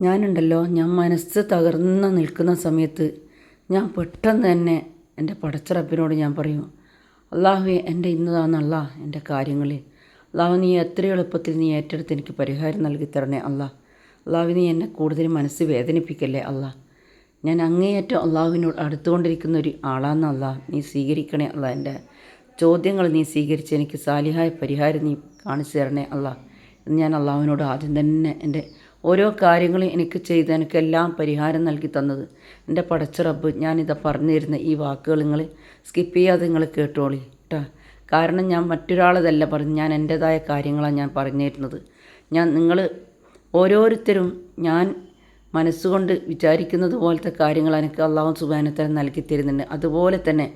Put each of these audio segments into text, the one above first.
ഞാനുണ്ടല്ലോ ഞാൻ മനസ്സ് തകർന്ന് നിൽക്കുന്ന സമയത്ത് ഞാൻ പെട്ടെന്ന് തന്നെ എന്റെ പടച്ചറപ്പിനോട് ഞാൻ പറയും അള്ളാഹുവെ എന്റെ ഇന്നതാന്നല്ല എന്റെ കാര്യങ്ങൾ അള്ളാഹു നീ എത്ര എളുപ്പത്തിൽ നീ ഏറ്റെടുത്ത് എനിക്ക് പരിഹാരം നൽകി തരണേ അള്ളാഹ് അള്ളാഹു നീ എന്നെ കൂടുതൽ മനസ്സ് വേദനിപ്പിക്കല്ലേ അള്ളാഹ് ഞാൻ അങ്ങേയറ്റം അള്ളാഹുവിനോട് അടുത്തുകൊണ്ടിരിക്കുന്ന ഒരു ആളാന്നല്ല നീ സ്വീകരിക്കണേ അല്ല എന്റെ ചോദ്യങ്ങൾ നീ സ്വീകരിച്ച് എനിക്ക് സാലിഹായ പരിഹാരം നീ കാണിച്ചു തരണേ എന്ന് ഞാൻ അള്ളാഹുവിനോട് ആദ്യം തന്നെ എന്റെ ഓരോ കാര്യങ്ങളും എനിക്ക് ചെയ്ത് എനിക്കെല്ലാം പരിഹാരം നൽകി തന്നത്. എന്റെ പടച്ച ഞാനിതാ പറഞ്ഞു തരുന്ന ഈ വാക്കുകൾ നിങ്ങൾ സ്കിപ്പ് ചെയ്യാതെ നിങ്ങൾ കേട്ടോളി കേട്ടോ കാരണം ഞാൻ മറ്റൊരാളതല്ല പറഞ്ഞു ഞാൻ എന്റേതായ കാര്യങ്ങളാണ് ഞാൻ പറഞ്ഞു തരുന്നത് ഞാൻ നിങ്ങൾ ഓരോരുത്തരും ഞാൻ മനസ്സുകൊണ്ട് വിചാരിക്കുന്നത് പോലത്തെ കാര്യങ്ങൾ എനിക്ക് അള്ളാഹു സുബാനത്തരം നൽകി തരുന്നുണ്ട്. അതുപോലെ തന്നെ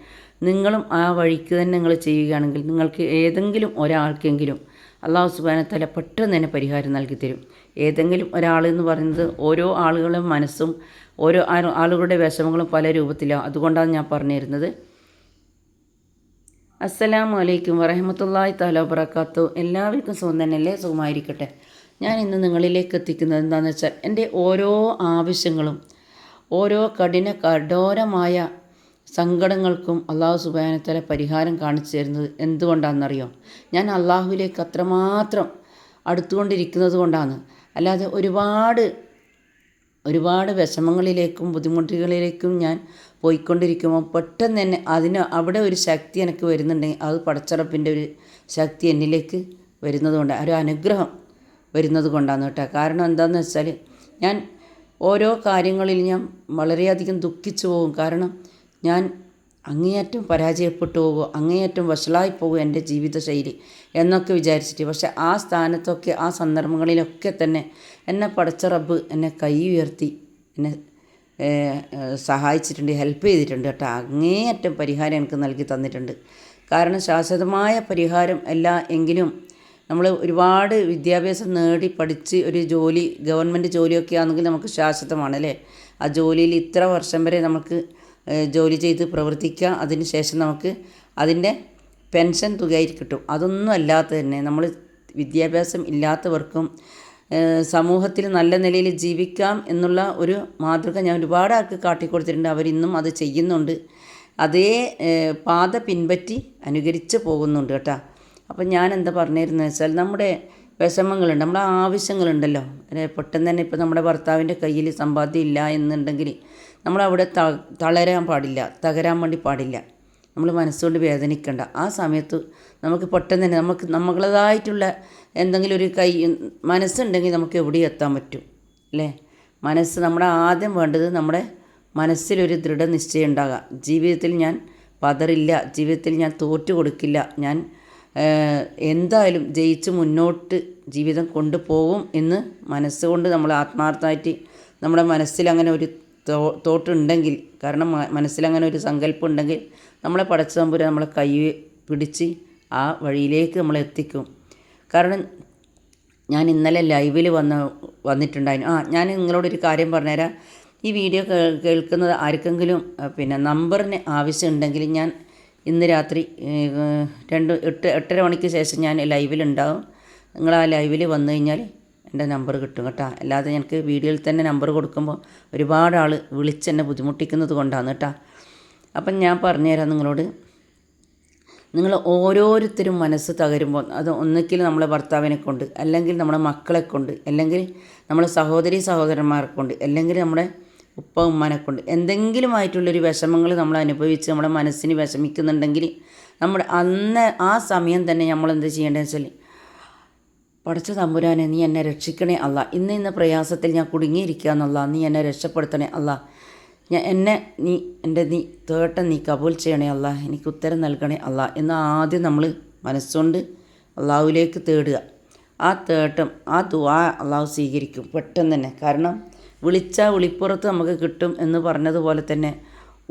നിങ്ങളും ആ വഴിക്ക് തന്നെ നിങ്ങൾ ചെയ്യുകയാണെങ്കിൽ നിങ്ങൾക്ക് ഏതെങ്കിലും ഒരാൾക്കെങ്കിലും അള്ളാഹു സുബാനത്തല പെട്ടെന്ന് തന്നെ പരിഹാരം നൽകി തരും. ഏതെങ്കിലും ഒരാൾ എന്ന് പറയുന്നത് ഓരോ ആളുകളുടെ മനസ്സും ഓരോ ആളുകളുടെ വിഷമങ്ങളും പല രൂപത്തിലാണ് അതുകൊണ്ടാണ് ഞാൻ പറഞ്ഞു തരുന്നത് അസ്സലാമു അലൈക്കും വറഹമത്തല്ലാഹി താല വബറക്കാത്തു എല്ലാവർക്കും സുഖം തന്നെയല്ലേ? സുഖമായിരിക്കട്ടെ. ഞാൻ ഇന്ന് നിങ്ങളിലേക്ക് എത്തിക്കുന്നത് എന്താണെന്ന് വെച്ചാൽ എന്റെ ഓരോ ആവശ്യങ്ങളും ഓരോ കഠിന കഠോരമായ സങ്കടങ്ങൾക്കും അള്ളാഹു സുബാനത്തല പരിഹാരം കാണിച്ചു തരുന്നത് എന്തുകൊണ്ടാണെന്നറിയോ? ഞാൻ അള്ളാഹുവിലേക്ക് അത്രമാത്രം അടുത്തുകൊണ്ടിരിക്കുന്നത് കൊണ്ടാണ്. അല്ലാതെ ഒരുപാട് ഒരുപാട് വിഷമങ്ങളിലേക്കും ബുദ്ധിമുട്ടുകളിലേക്കും ഞാൻ പോയിക്കൊണ്ടിരിക്കുമ്പോൾ പെട്ടെന്ന് തന്നെ അതിന് അവിടെ ഒരു ശക്തി എനിക്ക് വരുന്നുണ്ടെങ്കിൽ അത് പടച്ചറപ്പിന്റെ ഒരു ശക്തി എന്നിലേക്ക് വരുന്നത് കൊണ്ട് ഒരു അനുഗ്രഹം വരുന്നത് കൊണ്ടാണ് കേട്ടോ. കാരണം എന്താണെന്ന് വെച്ചാൽ ഞാൻ ഓരോ കാര്യങ്ങളിൽ ഞാൻ വളരെയധികം ദുഃഖിച്ചു പോകും. കാരണം ഞാൻ അങ്ങേയറ്റം പരാജയപ്പെട്ടു പോകുമോ അങ്ങേയറ്റം വഷളായി പോകുമോ എന്റെ ജീവിതശൈലി എന്നൊക്കെ വിചാരിച്ചിട്ട്. പക്ഷെ ആ സ്ഥാനത്തൊക്കെ ആ സന്ദർഭങ്ങളിലൊക്കെ തന്നെ എന്നെ പടച്ച റബ്ബ് എന്നെ കൈ ഉയർത്തി എന്നെ സഹായിച്ചിട്ടുണ്ട് ഹെൽപ്പ് ചെയ്തിട്ടുണ്ട് കേട്ടോ. അങ്ങേയറ്റം പരിഹാരം എനിക്ക് നൽകി തന്നിട്ടുണ്ട്. കാരണം ശാശ്വതമായ പരിഹാരം അല്ല എങ്കിലും നമ്മൾ ഒരുപാട് വിദ്യാഭ്യാസം നേടി പഠിച്ച് ഒരു ജോലി ഗവൺമെന്റ് ജോലിയൊക്കെ ആണെങ്കിൽ നമുക്ക് ശാശ്വതമാണ് അല്ലേ? ആ ജോലിയിൽ ഇത്ര വർഷം വരെ നമുക്ക് ജോലി ചെയ്ത് പ്രവർത്തിക്കുക. അതിന് ശേഷം നമുക്ക് അതിന്റെ പെൻഷൻ തുകയിൽ കിട്ടും. അതൊന്നും അല്ലാത്ത തന്നെ നമ്മൾ വിദ്യാഭ്യാസം ഇല്ലാത്തവർക്കും സമൂഹത്തിൽ നല്ല നിലയിൽ ജീവിക്കാം എന്നുള്ള ഒരു മാതൃക ഞാൻ ഒരുപാട് ആൾക്ക് കാട്ടിക്കൊടുത്തിട്ടുണ്ട്. അവരിന്നും അത് ചെയ്യുന്നുണ്ട്. അതേ പാത പിൻപറ്റി അനുകരിച്ച് പോകുന്നുണ്ട് കേട്ടോ. അപ്പം ഞാൻ എന്താ പറഞ്ഞിരുന്നത് വെച്ചാൽ നമ്മുടെ വിഷമങ്ങളുണ്ട് നമ്മുടെ ആവശ്യങ്ങളുണ്ടല്ലോ. പെട്ടെന്ന് തന്നെ ഇപ്പം നമ്മുടെ ഭർത്താവിന്റെ കയ്യിൽ സമ്പാദ്യം ഇല്ല എന്നുണ്ടെങ്കിൽ നമ്മളവിടെ ത തളരാൻ പാടില്ല തകരാൻ വേണ്ടി പാടില്ല. നമ്മൾ മനസ്സുകൊണ്ട് വേദനിക്കേണ്ട. ആ സമയത്ത് നമുക്ക് പെട്ടെന്ന് തന്നെ നമുക്ക് നമ്മളതായിട്ടുള്ള എന്തെങ്കിലും ഒരു കൈ മനസ്സുണ്ടെങ്കിൽ നമുക്ക് എവിടെയും എത്താൻ പറ്റും അല്ലേ? മനസ്സ് നമ്മുടെ ആദ്യം വേണ്ടത് നമ്മുടെ മനസ്സിലൊരു ദൃഢനിശ്ചയം ഉണ്ടാകുക ജീവിതത്തിൽ ഞാൻ പതറില്ല ജീവിതത്തിൽ ഞാൻ തോറ്റു കൊടുക്കില്ല. ഞാൻ എന്തായാലും ജയിച്ച് മുന്നോട്ട് ജീവിതം കൊണ്ടുപോകും എന്ന് മനസ്സുകൊണ്ട് നമ്മൾ ആത്മാർത്ഥമായിട്ട് നമ്മുടെ മനസ്സിൽ അങ്ങനെ ഒരു തോട്ടുണ്ടെങ്കിൽ കാരണം മനസ്സിലങ്ങനെ ഒരു സങ്കല്പം ഉണ്ടെങ്കിൽ നമ്മളെ പടച്ച തമ്പുരാൻ നമ്മളെ കൈ പിടിച്ച് ആ വഴിയിലേക്ക് നമ്മളെ എത്തിക്കും. കാരണം ഞാൻ ഇന്നലെ ലൈവിൽ വന്ന് വന്നിട്ടുണ്ടായിരുന്നു. ആ ഞാൻ നിങ്ങളോടൊരു കാര്യം പറഞ്ഞുതരാം. ഈ വീഡിയോ കേൾക്കുന്നത് ആർക്കെങ്കിലും പിന്നെ നമ്പറിന് ആവശ്യമുണ്ടെങ്കിൽ ഞാൻ ഇന്ന് രാത്രി രണ്ട് എട്ട് എട്ടര മണിക്ക് ശേഷം ഞാൻ ലൈവിലുണ്ടാവും. നിങ്ങൾ ആ ലൈവിൽ വന്നു കഴിഞ്ഞാൽ എന്റെ നമ്പർ കിട്ടും കേട്ടോ. അല്ലാതെ എനിക്ക് വീഡിയോയിൽ തന്നെ നമ്പർ കൊടുക്കുമ്പോൾ ഒരുപാട് ആൾ വിളിച്ചെന്നെ ബുദ്ധിമുട്ടിക്കുന്നത് കൊണ്ടാണ് കേട്ടോ. അപ്പം ഞാൻ പറഞ്ഞുതരാം നിങ്ങളോട്. നിങ്ങൾ ഓരോരുത്തരും മനസ്സ് തകരുമ്പോൾ അത് ഒന്നുകിൽ നമ്മളെ ഭർത്താവിനെ കൊണ്ട് അല്ലെങ്കിൽ നമ്മുടെ മക്കളെ കൊണ്ട് അല്ലെങ്കിൽ നമ്മളെ സഹോദരി സഹോദരന്മാരെ കൊണ്ട് അല്ലെങ്കിൽ നമ്മുടെ ഉപ്പ ഉമ്മാനെ കൊണ്ട്. എന്തെങ്കിലുമായിട്ടുള്ളൊരു വിഷമങ്ങൾ നമ്മൾ അനുഭവിച്ച് നമ്മുടെ മനസ്സിന് വിഷമിക്കുന്നുണ്ടെങ്കിൽ നമ്മുടെ അന്ന് ആ സമയം തന്നെ നമ്മൾ എന്ത് ചെയ്യേണ്ടതെന്ന് വെച്ചാൽ പടച്ച തമ്പുരാനെ നീ എന്നെ രക്ഷിക്കണേ അല്ല. ഇന്ന് ഇന്ന് പ്രയാസത്തിൽ ഞാൻ കുടുങ്ങിയിരിക്കുക എന്നുള്ള നീ എന്നെ രക്ഷപ്പെടുത്തണേ അല്ല. ഞാൻ എന്നെ നീ എന്റെ നീ തേട്ടം നീ കബൂൽ ചെയ്യണേ അല്ല. എനിക്ക് ഉത്തരം നൽകണേ അല്ല. എന്ന് ആദ്യം നമ്മൾ മനസ്സുകൊണ്ട് അള്ളാഹുവിലേക്ക് തേടുക. ആ തേട്ടം ആ ദുവാ അള്ളാഹു സ്വീകരിക്കും. പെട്ടെന്ന് തന്നെ. കാരണം വിളിച്ചാൽ വിളിപ്പുറത്ത് നമുക്ക് കിട്ടും എന്ന് പറഞ്ഞതുപോലെ തന്നെ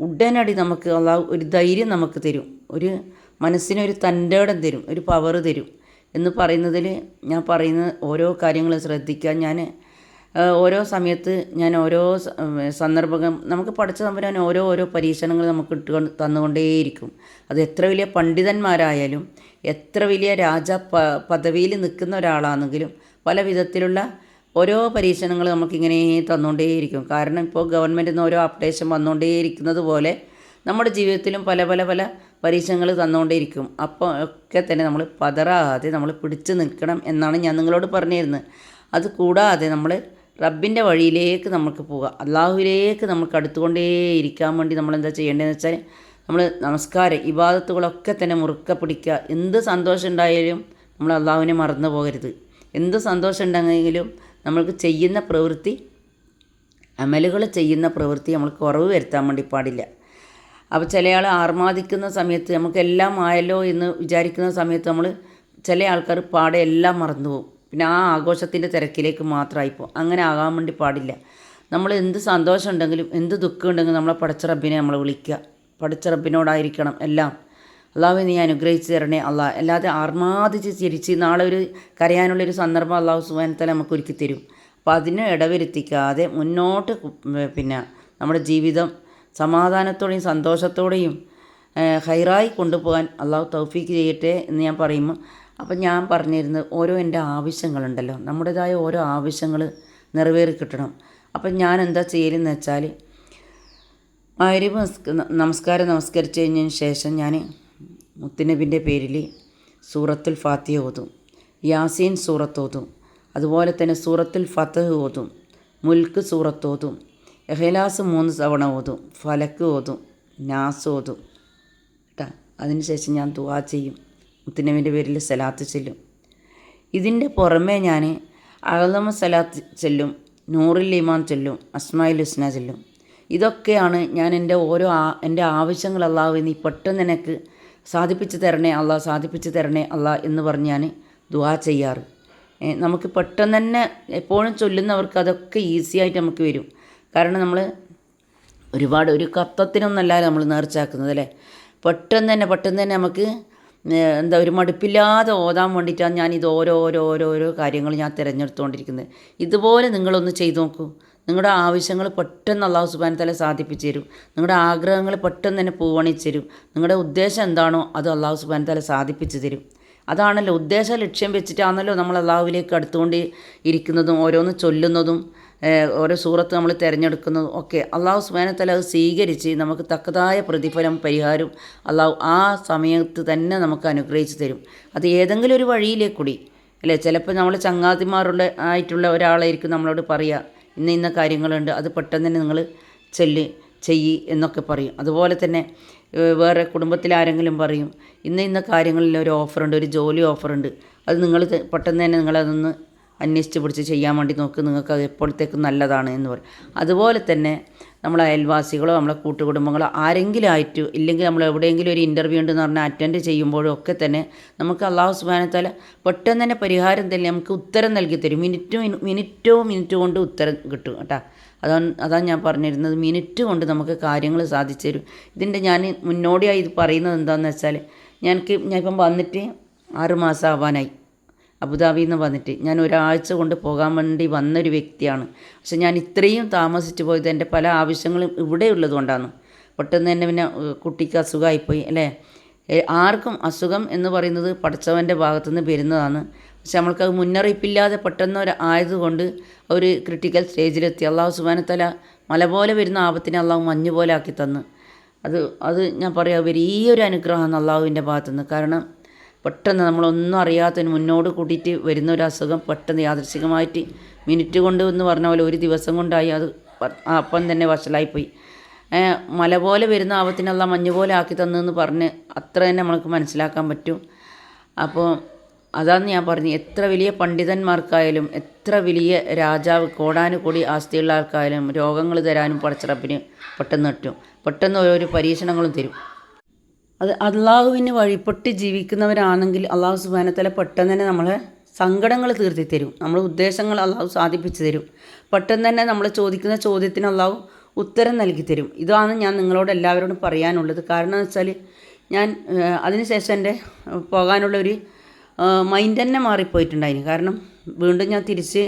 ഉടനടി നമുക്ക് അള്ളാഹു ഒരു ധൈര്യം നമുക്ക് തരും. ഒരു മനസ്സിനൊരു തന്റെടം തരും. ഒരു പവർ തരും. എന്ന് പറയുന്നതിൽ ഞാൻ പറയുന്ന ഓരോ കാര്യങ്ങൾ ശ്രദ്ധിക്കുക. ഞാൻ ഓരോ സമയത്ത് ഞാൻ ഓരോ സന്ദർഭം നമുക്ക് പഠിച്ച തമ്പുരാൻ ഓരോ ഓരോ പരീക്ഷണങ്ങൾ നമുക്ക് ഇട്ട് തന്നുകൊണ്ടേയിരിക്കും. അത് എത്ര വലിയ പണ്ഡിതന്മാരായാലും എത്ര വലിയ രാജ പ പദവിയിൽ നിൽക്കുന്ന ഒരാളാണെങ്കിലും പല വിധത്തിലുള്ള ഓരോ പരീക്ഷണങ്ങൾ നമുക്കിങ്ങനെ തന്നുകൊണ്ടേയിരിക്കും. കാരണം ഇപ്പോൾ ഗവൺമെന്റിൽ നിന്ന് ഓരോ അപ്ഡേഷൻ വന്നുകൊണ്ടേയിരിക്കുന്നത് പോലെ നമ്മുടെ ജീവിതത്തിലും പല പല പല പരീക്ഷണങ്ങൾ തന്നുകൊണ്ടേയിരിക്കും അപ്പോൾ ഒക്കെ തന്നെ നമ്മൾ പതറാതെ നമ്മൾ പിടിച്ചു നിൽക്കണം എന്നാണ് ഞാൻ നിങ്ങളോട് പറഞ്ഞു തരുന്നത് അത് കൂടാതെ നമ്മൾ റബ്ബിന്റെ വഴിയിലേക്ക് നമുക്ക് പോകുക അള്ളാഹുവിലേക്ക് നമുക്ക് അടുത്തുകൊണ്ടേ ഇരിക്കാൻ വേണ്ടി നമ്മൾ എന്താ ചെയ്യേണ്ടതെന്ന് വെച്ചാൽ നമ്മൾ നമസ്കാരം ഇബാദത്തുകളൊക്കെ തന്നെ മുറുക്ക പിടിക്കുക. എന്ത് സന്തോഷം ഉണ്ടായാലും നമ്മൾ അള്ളാഹുവിനെ മറന്നു പോകരുത്. എന്ത് സന്തോഷം ഉണ്ടെങ്കിലും നമ്മൾക്ക് ചെയ്യുന്ന പ്രവൃത്തി അമലുകൾ ചെയ്യുന്ന പ്രവൃത്തി നമ്മൾ കുറവ് വരുത്താൻ വേണ്ടി പാടില്ല. അപ്പോൾ ചില ആൾ ആർമാദിക്കുന്ന സമയത്ത് നമുക്കെല്ലാം ആയല്ലോ എന്ന് വിചാരിക്കുന്ന സമയത്ത് നമ്മൾ ചില ആൾക്കാർ പാടെ എല്ലാം മറന്നുപോകും പിന്നെ ആ ആഘോഷത്തിന്റെ തിരക്കിലേക്ക് മാത്രമായിപ്പോൾ അങ്ങനെ ആകാൻ വേണ്ടി പാടില്ല. നമ്മൾ എന്ത് സന്തോഷം ഉണ്ടെങ്കിലും എന്ത് ദുഃഖം ഉണ്ടെങ്കിലും നമ്മളെ പടച്ച റബ്ബിനെ നമ്മൾ വിളിക്കുക. പടച്ച റബ്ബിനോടായിരിക്കണം എല്ലാം. അള്ളാഹു നീ അനുഗ്രഹിച്ച് തരണേ അള്ളാഹ്. അല്ലാതെ ആർമാദിച്ച് ചിരിച്ച് നാളെ ഒരു കരയാനുള്ളൊരു സന്ദർഭം അള്ളാഹു സുബാനത്തല നമുക്ക് ഒരുക്കി തരും. അപ്പോൾ അതിനെ ഇടവരുത്തിക്കാതെ മുന്നോട്ട് പിന്നെ നമ്മുടെ ജീവിതം സമാധാനത്തോടെയും സന്തോഷത്തോടെയും ഹൈറായി കൊണ്ടുപോകാൻ അള്ളാഹു തൗഫീക്ക് ചെയ്യട്ടെ എന്ന് ഞാൻ പറയും അപ്പം ഞാൻ പറഞ്ഞിരുന്നത് ഓരോ എന്റെ ആവശ്യങ്ങളുണ്ടല്ലോ. നമ്മുടേതായ ഓരോ ആവശ്യങ്ങൾ നിറവേറി കിട്ടണം. അപ്പം ഞാൻ എന്താ ചെയ്യലെന്ന് വെച്ചാൽ നിസ്ക- നമസ്കാരം നമസ്കരിച്ച് കഴിഞ്ഞതിന് ശേഷം ഞാൻ മുത്തുനബിന്റെ പേരിൽ സൂറത്തുൽ ഫാത്തിഹ ഓതും. യാസീൻ സൂറത്ത് ഓതും. അതുപോലെ തന്നെ സൂറത്തുൽ ഫത്തഹ് ഓതും. മുൽക്ക് സൂറത്ത് ഓതും. എഹ്ലാസ് മൂന്ന് തവണ ഓതും. ഫലക്ക് ഓതും. നാസ് ഓതും. കേട്ടാ അതിനുശേഷം ഞാൻ ദുവാ ചെയ്യും. മുത്തുനബിന്റെ പേരിൽ സലാത്ത് ചെല്ലും. ഇതിന്റെ പുറമേ ഞാൻ അഹദമ സലാത്ത് ചെല്ലും. നൂറിൽ ഇമാൻ ചെല്ലും. അസ്മായിൽ ഹുസ്ന ചെല്ലും. ഇതൊക്കെയാണ് ഞാൻ എന്റെ ഓരോ ആ- എന്റെ ആവശ്യങ്ങൾ അള്ളാഹു നീ പെട്ടെന്ന് എനിക്ക് സാധിപ്പിച്ച് തരണേ അള്ളാഹ് സാധിപ്പിച്ച് തരണേ അള്ളാഹ് എന്ന് പറഞ്ഞ് ഞാൻ ദുവാ ചെയ്യാറ്. നമുക്ക് പെട്ടെന്ന് തന്നെ എപ്പോഴും ചൊല്ലുന്നവർക്ക് അതൊക്കെ ഈസി ആയിട്ട് നമുക്ക് വരും. കാരണം നമ്മൾ ഒരുപാട് ഒരു കത്തത്തിനൊന്നല്ല നമ്മൾ നേർച്ചാക്കുന്നത് അല്ലേ? പെട്ടെന്ന് തന്നെ പെട്ടെന്ന് തന്നെ നമുക്ക് എന്താ ഒരു മടുപ്പില്ലാതെ ഓതാൻ വേണ്ടിയിട്ടാണ് ഞാൻ ഇത് ഓരോ ഓരോ ഓരോ ഓരോ കാര്യങ്ങൾ ഞാൻ തിരഞ്ഞെടുത്തുകൊണ്ടിരിക്കുന്നത് ഇതുപോലെ നിങ്ങളൊന്ന് ചെയ്തു നോക്കൂ. നിങ്ങളുടെ ആവശ്യങ്ങൾ പെട്ടെന്ന് അള്ളാഹു സുബാൻ തല സാധിപ്പിച്ചു തരും. നിങ്ങളുടെ ആഗ്രഹങ്ങൾ പെട്ടെന്ന് തന്നെ പൂവണിച്ചു തരും. നിങ്ങളുടെ ഉദ്ദേശം എന്താണോ അത് അള്ളാഹു സുബാൻ തല സാധിപ്പിച്ചു തരും. അതാണല്ലോ ഉദ്ദേശ ലക്ഷ്യം വെച്ചിട്ടാണല്ലോ നമ്മൾ അള്ളാഹുവിലേക്ക് അടുത്തുകൊണ്ട് ഇരിക്കുന്നതും ഓരോന്ന് ചൊല്ലുന്നതും. ഓരോ സൂറത്ത് നമ്മൾ തിരഞ്ഞെടുക്കുന്നതും ഒക്കെ അള്ളാഹു സുബാനത്തല അത് സ്വീകരിച്ച് നമുക്ക് തക്കതായ പ്രതിഫലം പരിഹാരം അള്ളാഹു ആ സമയത്ത് തന്നെ നമുക്ക് അനുഗ്രഹിച്ച് തരും. അത് ഏതെങ്കിലും ഒരു വഴിയിലേക്ക് കൂടി. അല്ലേ? ചിലപ്പോൾ നമ്മൾ ചങ്ങാതിമാരുള്ള ആയിട്ടുള്ള ഒരാളായിരിക്കും നമ്മളോട് പറയുക ഇന്ന ഇന്ന കാര്യങ്ങളുണ്ട് അത് പെട്ടെന്ന് തന്നെ നിങ്ങൾ ചെല്ല് ചെയ്യ് എന്നൊക്കെ പറയും. അതുപോലെ തന്നെ വേറെ കുടുംബത്തിൽ ആരെങ്കിലും പറയും ഇന്ന ഇന്ന കാര്യങ്ങളിൽ ഒരു ഓഫറുണ്ട് ഒരു ജോലി ഓഫറുണ്ട് അത് നിങ്ങൾ പെട്ടെന്ന് തന്നെ നിങ്ങളതൊന്ന് അന്വേഷിച്ച് പിടിച്ച് ചെയ്യാൻ വേണ്ടി നോക്ക് നിങ്ങൾക്ക് അത് എപ്പോഴത്തേക്കും നല്ലതാണ് എന്ന് പറയും. അതുപോലെ തന്നെ നമ്മളെ അയൽവാസികളോ നമ്മളെ കൂട്ടുകുടുംബങ്ങളോ ആരെങ്കിലും ആയിട്ട് ഇല്ലെങ്കിൽ നമ്മൾ എവിടെയെങ്കിലും ഒരു ഇന്റർവ്യൂ ഉണ്ടെന്ന് പറഞ്ഞാൽ അറ്റൻഡ് ചെയ്യുമ്പോഴും ഒക്കെ തന്നെ നമുക്ക് അള്ളാഹു സുബാനത്താല പെട്ടെന്ന് തന്നെ പരിഹാരം തന്നെ നമുക്ക് ഉത്തരം നൽകി തരും. മിനിറ്റ് മിനിറ്റോ മിനിറ്റ് കൊണ്ട് ഉത്തരം കിട്ടും കേട്ടോ. അതാണ് അതാണ് ഞാൻ പറഞ്ഞിരുന്നത്. മിനിറ്റ് കൊണ്ട് നമുക്ക് കാര്യങ്ങൾ സാധിച്ചു തരും. ഇതിന്റെ ഞാൻ മുന്നോടിയായി ഇത് പറയുന്നത് എന്താണെന്ന് വെച്ചാൽ ഞാൻ ഞാൻ വന്നിട്ട് ആറുമാസം ആവാനായി. അബുദാബിയിൽ നിന്ന് വന്നിട്ട്. ഞാൻ ഒരാഴ്ച കൊണ്ട് പോകാൻ വേണ്ടി വന്നൊരു വ്യക്തിയാണ്. പക്ഷെ ഞാൻ ഇത്രയും താമസിച്ച് പോയത് എന്റെ പല ആവശ്യങ്ങളും ഇവിടെ ഉള്ളതുകൊണ്ടാണ്. പെട്ടെന്ന് തന്നെ പിന്നെ കുട്ടിക്ക് അസുഖമായിപ്പോയി അല്ലേ? ആർക്കും അസുഖം എന്ന് പറയുന്നത് പഠിച്ചവന്റെ ഭാഗത്തു നിന്ന് വരുന്നതാണ്. പക്ഷെ നമ്മൾക്ക് മുന്നറിയിപ്പില്ലാതെ പെട്ടെന്ന് ഒരു ആയതുകൊണ്ട് ഒരു ക്രിട്ടിക്കൽ സ്റ്റേജിലെത്തി അള്ളാഹു സുബാനത്തല മല പോലെ വരുന്ന ആപത്തിനെ അള്ളാഹു മഞ്ഞ് പോലെ ആക്കി തന്ന്. അത് അത് ഞാൻ പറയാം വലിയൊരു അനുഗ്രഹമാണ് അള്ളാഹുവിന്റെ ഭാഗത്തുനിന്ന്. കാരണം പെട്ടെന്ന് നമ്മളൊന്നും അറിയാത്തതിന് മുന്നോട് കൂട്ടിയിട്ട് വരുന്ന ഒരു അസുഖം പെട്ടെന്ന് യാദൃശികമായിട്ട് മിനിറ്റ് കൊണ്ട് എന്ന് പറഞ്ഞ പോലെ ഒരു ദിവസം കൊണ്ടായി അത് അപ്പം തന്നെ വഷളായിപ്പോയി. മല പോലെ വരുന്ന ആപത്തിനല്ല മഞ്ഞ് പോലെ ആക്കി തന്നെന്ന് പറഞ്ഞ് അത്ര തന്നെ നമ്മൾക്ക് മനസ്സിലാക്കാൻ പറ്റും. അപ്പോൾ അതാണ് ഞാൻ പറഞ്ഞു എത്ര വലിയ പണ്ഡിതന്മാർക്കായാലും എത്ര വലിയ രാജാവ് കോടാനുകൂടി ആസ്തിയുള്ള ആൾക്കായാലും രോഗങ്ങൾ തരാനും പടച്ചിറപ്പിന് പെട്ടെന്ന് കിട്ടും. പെട്ടെന്ന് ഓരോരോ പരീക്ഷണങ്ങളും തരും. അത് അള്ളാഹുവിന് വഴിപ്പെട്ട് ജീവിക്കുന്നവരാണെങ്കിൽ അള്ളാഹു സുബാനത്തല പെട്ടെന്ന് തന്നെ നമ്മളെ സങ്കടങ്ങൾ തീർത്തി തരും നമ്മളെ ഉദ്ദേശങ്ങൾ അള്ളാഹു സാധിപ്പിച്ചു തരും. പെട്ടെന്ന് തന്നെ നമ്മൾ ചോദിക്കുന്ന ചോദ്യത്തിന് അള്ളാഹു ഉത്തരം നൽകി തരും ഇതാണ് ഞാൻ നിങ്ങളോട് എല്ലാവരോടും പറയാനുള്ളത്. കാരണം എന്ന് വെച്ചാൽ ഞാൻ അതിനുശേഷം എന്റെ പോകാനുള്ള ഒരു മൈൻഡ് തന്നെ മാറിപ്പോയിട്ടുണ്ടായിരുന്നു കാരണം വീണ്ടും ഞാൻ തിരിച്ച്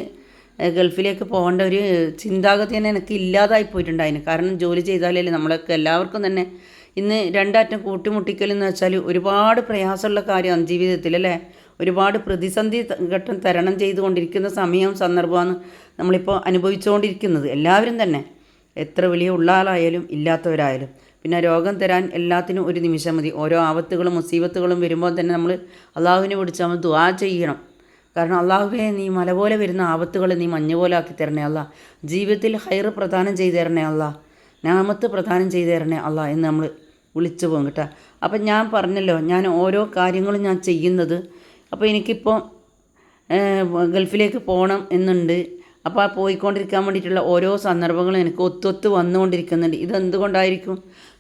ഗൾഫിലേക്ക് പോകേണ്ട ഒരു ചിന്താഗതി തന്നെ എനിക്ക് ഇല്ലാതായി പോയിട്ടുണ്ടായിരുന്നു കാരണം ജോലി ചെയ്താലേ നമ്മളൊക്കെ എല്ലാവർക്കും തന്നെ ഇന്ന് രണ്ടറ്റം കൂട്ടിമുട്ടിക്കൽ എന്ന് വെച്ചാൽ ഒരുപാട് പ്രയാസമുള്ള കാര്യമാണ് ജീവിതത്തിൽ അല്ലേ ഒരുപാട് പ്രതിസന്ധി ഘട്ടം തരണം ചെയ്തുകൊണ്ടിരിക്കുന്ന സമയവും സന്ദർഭമാണ് നമ്മളിപ്പോൾ അനുഭവിച്ചുകൊണ്ടിരിക്കുന്നത്. എല്ലാവരും തന്നെ. എത്ര വലിയ ഉള്ള ആളായാലും ഇല്ലാത്തവരായാലും. പിന്നെ രോഗം തരാൻ എല്ലാത്തിനും ഒരു നിമിഷം മതി. ഓരോ ആപത്തുകളും മുസീബത്തുകളും വരുമ്പോൾ തന്നെ നമ്മൾ അള്ളാഹുവിനെ പിടിച്ച് നമ്മൾ ദുവാ ചെയ്യണം. കാരണം അള്ളാഹുവെ നീ മല പോലെ വരുന്ന ആപത്തുകൾ നീ മഞ്ഞ പോലെ ആക്കി തരണേ അല്ല ജീവിതത്തിൽ ഹൈറ് പ്രദാനം ചെയ്തു തരണേ അല്ല നാമത്ത് പ്രദാനം ചെയ്തു തരണേ അല്ല എന്ന് നമ്മൾ വിളിച്ചു പോകും കേട്ടോ. അപ്പം ഞാൻ പറഞ്ഞല്ലോ ഞാൻ ഓരോ കാര്യങ്ങളും ഞാൻ ചെയ്യുന്നത്. അപ്പോൾ എനിക്കിപ്പോൾ ഗൾഫിലേക്ക് പോകണം എന്നുണ്ട്. അപ്പോൾ ആ പോയിക്കൊണ്ടിരിക്കാൻ വേണ്ടിയിട്ടുള്ള ഓരോ സന്ദർഭങ്ങളും എനിക്ക് ഒത്തൊത്ത് വന്നുകൊണ്ടിരിക്കുന്നുണ്ട്. ഇതെന്തുകൊണ്ടായിരിക്കും?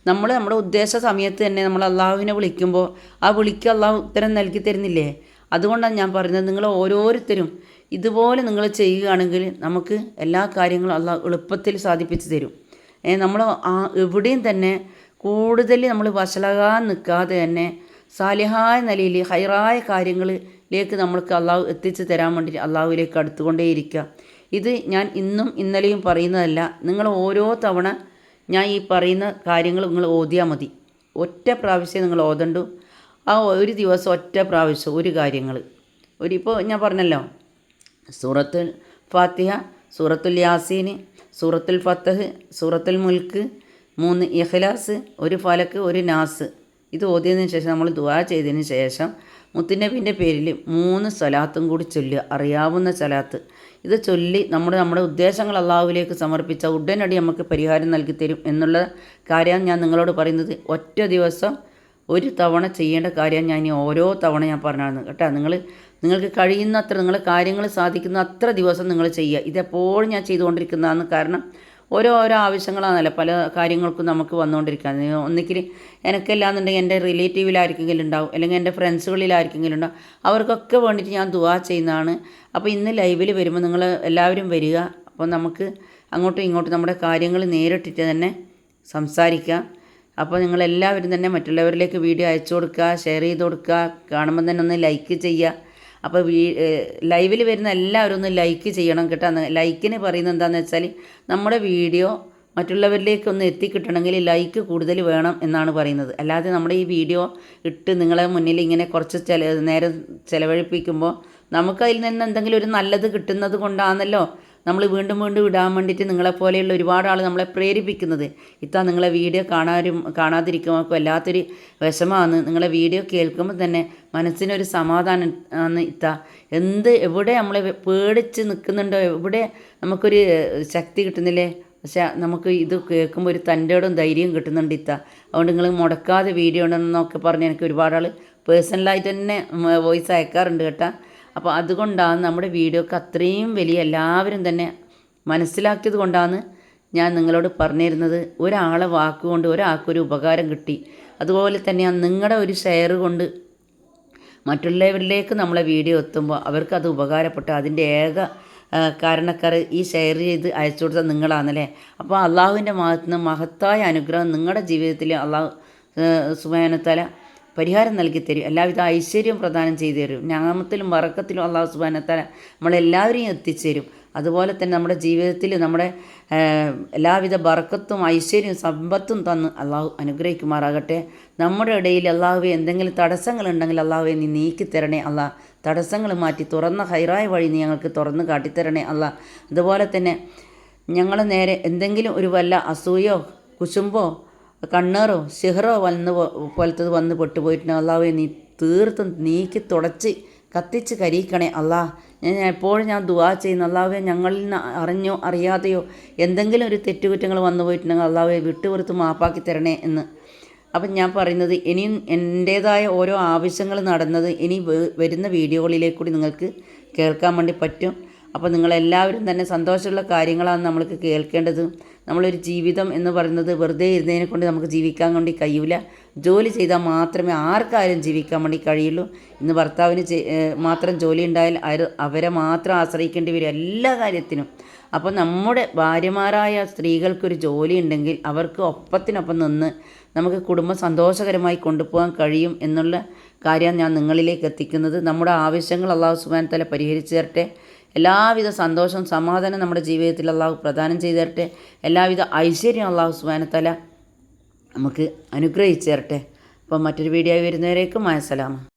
നമ്മൾ നമ്മുടെ ഉദ്ദേശ സമയത്ത് തന്നെ നമ്മൾ അള്ളാഹുവിനെ വിളിക്കുമ്പോൾ ആ വിളിക്ക് അള്ളാഹു ഉത്തരം നൽകി തരുന്നില്ലേ? അതുകൊണ്ടാണ് ഞാൻ പറയുന്നത് നിങ്ങൾ ഓരോരുത്തരും ഇതുപോലെ നിങ്ങൾ ചെയ്യുകയാണെങ്കിൽ നമുക്ക് എല്ലാ കാര്യങ്ങളും അള്ളാഹ് എളുപ്പത്തിൽ സാധിപ്പിച്ച് തരും. നമ്മൾ ആ എവിടെയും തന്നെ കൂടുതൽ നമ്മൾ വഷളകാൻ നിൽക്കാതെ തന്നെ സാലിഹായ നിലയിൽ ഹൈറായ കാര്യങ്ങളിലേക്ക് നമ്മൾക്ക് അള്ളാഹു എത്തിച്ചു തരാൻ വേണ്ടി അള്ളാഹുവിലേക്ക് അടുത്തുകൊണ്ടേയിരിക്കുക. ഇത് ഞാൻ ഇന്നും ഇന്നലെയും പറയുന്നതല്ല. നിങ്ങൾ ഓരോ തവണ ഞാൻ ഈ പറയുന്ന കാര്യങ്ങൾ നിങ്ങൾ ഓതിയാൽ മതി. ഒറ്റ പ്രാവശ്യം നിങ്ങൾ ഓതണ്ടു. ആ ഒരു ദിവസം ഒറ്റ പ്രാവശ്യം ഒരു കാര്യങ്ങൾ. ഒരു ഇപ്പോൾ ഞാൻ പറഞ്ഞല്ലോ സൂറത്തുൽ ഫാത്തിഹ സൂറത്തുൽ യാസീൻ സൂറത്തുൽ ഫത്തഹ് സൂറത്തുൽ മുൽക്ക് മൂന്ന് ഇഖ്ലാസ് ഒരു ഫലക്ക് ഒരു നാസ്. ഇത് ഓതിയതിന് ശേഷം നമ്മൾ ദുവാ ചെയ്തതിന് ശേഷം മുത്തുനബിന്റെ പേരിൽ മൂന്ന് സ്വലാത്തും കൂടി ചൊല്ലുക. അറിയാവുന്ന സ്വലാത്ത്. ഇത് ചൊല്ലി നമ്മുടെ നമ്മുടെ ഉദ്ദേശങ്ങൾ അള്ളാഹുവിലേക്ക് സമർപ്പിച്ച ഉടനടി നമുക്ക് പരിഹാരം നൽകി തരും എന്നുള്ള കാര്യമാണ് ഞാൻ നിങ്ങളോട് പറയുന്നത് ഒറ്റ ദിവസം ഒരു തവണ ചെയ്യേണ്ട കാര്യം ഞാൻ ഓരോ തവണ ഞാൻ പറഞ്ഞാണ് കേട്ടോ നിങ്ങൾ നിങ്ങൾക്ക് കഴിയുന്നത്ര നിങ്ങൾ കാര്യങ്ങൾ സാധിക്കുന്ന അത്ര ദിവസം നിങ്ങൾ ചെയ്യുക. ഇതെപ്പോഴും ഞാൻ ചെയ്തുകൊണ്ടിരിക്കുന്നതാണ് കാരണം ഓരോ ഓരോ ആവശ്യങ്ങളാണല്ലോ പല കാര്യങ്ങൾക്കും നമുക്ക് വന്നുകൊണ്ടിരിക്കുക ഒന്നിക്കിൽ എനിക്കല്ലാന്നുണ്ടെങ്കിൽ എന്റെ റിലേറ്റീവിലായിരിക്കെങ്കിലും ഉണ്ടാവും അല്ലെങ്കിൽ എന്റെ ഫ്രണ്ട്സുകളിലായിരിക്കെങ്കിലും ഉണ്ടാവും. അവർക്കൊക്കെ വേണ്ടിയിട്ട് ഞാൻ ദുവാ ചെയ്യുന്നതാണ്. അപ്പോൾ ഇന്ന് ലൈവിൽ വരുമ്പോൾ നിങ്ങൾ എല്ലാവരും വരിക. അപ്പോൾ നമുക്ക് അങ്ങോട്ടും ഇങ്ങോട്ടും നമ്മുടെ കാര്യങ്ങൾ നേരിട്ടിട്ട് തന്നെ സംസാരിക്കുക. അപ്പോൾ നിങ്ങളെല്ലാവരും തന്നെ മറ്റുള്ളവരിലേക്ക് വീഡിയോ അയച്ചു കൊടുക്കുക ഷെയർ ചെയ്ത് കൊടുക്കുക. കാണുമ്പോൾ തന്നെ ഒന്ന് ലൈക്ക് ചെയ്യുക. അപ്പോൾ വീ ലൈവിൽ വരുന്ന എല്ലാവരും ഒന്ന് ലൈക്ക് ചെയ്യണം കേട്ടോ. ലൈക്കിന് പറയുന്നത് എന്താണെന്ന് വെച്ചാൽ നമ്മുടെ വീഡിയോ മറ്റുള്ളവരിലേക്ക് ഒന്ന് എത്തിക്കിട്ടണമെങ്കിൽ ലൈക്ക് കൂടുതൽ വേണം എന്നാണ് പറയുന്നത്. അല്ലാതെ നമ്മുടെ ഈ വീഡിയോ ഇട്ട് നിങ്ങളെ മുന്നിൽ ഇങ്ങനെ കുറച്ച് ചില നേരം ചിലവഴിപ്പിക്കുമ്പോൾ നമുക്കതിൽ നിന്ന് എന്തെങ്കിലും ഒരു നല്ലത് കിട്ടുന്നത് കൊണ്ടാണല്ലോ നമ്മൾ വീണ്ടും വീണ്ടും ഇടാൻ വേണ്ടിയിട്ട് നിങ്ങളെപ്പോലെയുള്ള ഒരുപാട് ആൾ നമ്മളെ പ്രേരിപ്പിക്കുന്നത്. ഇത്താ നിങ്ങളെ വീഡിയോ കാണാനും കാണാതിരിക്കുമ്പോൾ വല്ലാത്തൊരു വിഷമമാണ്. നിങ്ങളെ വീഡിയോ കേൾക്കുമ്പോൾ തന്നെ മനസ്സിനൊരു സമാധാനം ആണ് ഇത്ത. എന്ത് എവിടെ നമ്മളെ പേടിച്ച് നിൽക്കുന്നുണ്ടോ? എവിടെ നമുക്കൊരു ശക്തി കിട്ടുന്നില്ലേ? പക്ഷെ നമുക്ക് ഇത് കേൾക്കുമ്പോൾ ഒരു തന്റെയോടും ധൈര്യം കിട്ടുന്നുണ്ട് ഇത്ത. അതുകൊണ്ട് നിങ്ങൾ മുടക്കാതെ വീഡിയോ ഉണ്ടെന്നൊക്കെ പറഞ്ഞ് എനിക്ക് ഒരുപാട് ആൾ പേഴ്സണലായിട്ട് തന്നെ വോയിസ് അയക്കാറുണ്ട് കേട്ടോ. അപ്പോൾ അതുകൊണ്ടാണ് നമ്മുടെ വീഡിയോക്ക് അത്രയും വലിയ എല്ലാവരും തന്നെ മനസ്സിലാക്കിയത് കൊണ്ടാണ് ഞാൻ നിങ്ങളോട് പറഞ്ഞിരുന്നത്. ഒരാളെ വാക്കുകൊണ്ട് ഒരാൾക്കൊരു ഉപകാരം കിട്ടി. അതുപോലെ തന്നെയാണ് നിങ്ങളുടെ ഒരു ഷെയർ കൊണ്ട് മറ്റുള്ളവരിലേക്ക് നമ്മളെ വീഡിയോ എത്തുമ്പോൾ അവർക്ക് അത് ഉപകാരപ്പെട്ടു. അതിന്റെ ഏക കാരണക്കാർ ഈ ഷെയർ ചെയ്ത് അയച്ചു കൊടുത്ത നിങ്ങളാണല്ലേ? അപ്പോൾ അള്ളാഹുവിന്റെ മഹത്തായ അനുഗ്രഹം നിങ്ങളുടെ ജീവിതത്തിൽ അള്ളാഹു സുബാനത്തല പരിഹാരം നൽകി തരും. എല്ലാവിധ ഐശ്വര്യവും പ്രദാനം ചെയ്തു തരും. ഞാമത്തിലും വറക്കത്തിലും അള്ളാഹു സുബാനത്തല നമ്മളെല്ലാവരെയും എത്തിച്ചേരും. അതുപോലെ തന്നെ നമ്മുടെ ജീവിതത്തിൽ നമ്മുടെ എല്ലാവിധ ബർക്കത്തും ഐശ്വര്യവും സമ്പത്തും തന്ന് അള്ളാഹു അനുഗ്രഹിക്കുമാറാകട്ടെ. നമ്മുടെ ഇടയിൽ അള്ളാഹുവെ എന്തെങ്കിലും തടസ്സങ്ങളുണ്ടെങ്കിൽ അള്ളാഹുവെ നീ നീക്കി തരണേ അള്ളാഹ് തടസ്സങ്ങൾ മാറ്റി തുറന്ന ഹൈറായ വഴി നീ ഞങ്ങൾക്ക് തുറന്ന് കാട്ടിത്തരണേ അള്ളാഹ് അതുപോലെ തന്നെ ഞങ്ങൾ നേരെ എന്തെങ്കിലും ഒരു വല്ല അസൂയോ കുശുമ്പോ കണ്ണേറോ സിഹറോ വന്ന് പോലത്തത് വന്ന് പെട്ടുപോയിട്ടുണ്ടെങ്കിൽ അള്ളാഹുവെ നീ തീർത്തും നീക്കി തുടച്ച് കത്തിച്ച് കരിയിക്കണേ അള്ളാ. ഞാൻ എപ്പോഴും ഞാൻ ദുവാ ചെയ്യുന്ന. അള്ളാഹുവെ ഞങ്ങളിൽ നിന്ന് അറിഞ്ഞോ അറിയാതെയോ എന്തെങ്കിലും ഒരു തെറ്റുകുറ്റങ്ങൾ വന്നു പോയിട്ടുണ്ടെങ്കിൽ അള്ളാഹുവെ വിട്ടുപുറത്ത് മാപ്പാക്കി തരണേ എന്ന്. അപ്പം ഞാൻ പറയുന്നത് ഇനിയും എന്റേതായ ഓരോ ആവശ്യങ്ങൾ നടന്നത് ഇനി വരുന്ന വീഡിയോകളിലേക്ക് കൂടി നിങ്ങൾക്ക് കേൾക്കാൻ വേണ്ടി പറ്റും. അപ്പോൾ നിങ്ങളെല്ലാവരും തന്നെ സന്തോഷമുള്ള കാര്യങ്ങളാണ് നമ്മൾക്ക് കേൾക്കേണ്ടത്. നമ്മളൊരു ജീവിതം എന്ന് പറയുന്നത് വെറുതെ ഇരുന്നതിനെ കൊണ്ട് നമുക്ക് ജീവിക്കാൻ വേണ്ടി കഴിയില്ല ജോലി ചെയ്താൽ മാത്രമേ ആർക്കാരും ജീവിക്കാൻ വേണ്ടി കഴിയുള്ളൂ. ഇന്ന് ഭർത്താവിന് മാത്രം ജോലി ഉണ്ടായാൽ അവരെ മാത്രം ആശ്രയിക്കേണ്ടി വരും എല്ലാ കാര്യത്തിനും. അപ്പോൾ നമ്മുടെ ഭാര്യമാരായ സ്ത്രീകൾക്കൊരു ജോലി ഉണ്ടെങ്കിൽ അവർക്ക് ഒപ്പത്തിനൊപ്പം നിന്ന് നമുക്ക് കുടുംബം സന്തോഷകരമായി കൊണ്ടുപോകാൻ കഴിയും എന്നുള്ള കാര്യം ഞാൻ നിങ്ങളിലേക്ക് എത്തിക്കുന്നത്. നമ്മുടെ ആവശ്യങ്ങൾ അള്ളാഹു സുബാൻ തല പരിഹരിച്ചു തരട്ടെ. എല്ലാവിധ സന്തോഷവും സമാധാനം നമ്മുടെ ജീവിതത്തിൽ അള്ളാഹു പ്രദാനം ചെയ്തു തരട്ടെ എല്ലാവിധ ഐശ്വര്യം അള്ളാഹു സുബാനത്തല നമുക്ക് അനുഗ്രഹിച്ചു തരട്ടെ അപ്പം മറ്റൊരു വീഡിയോ വരുന്നവരേക്കും മായസലാമ.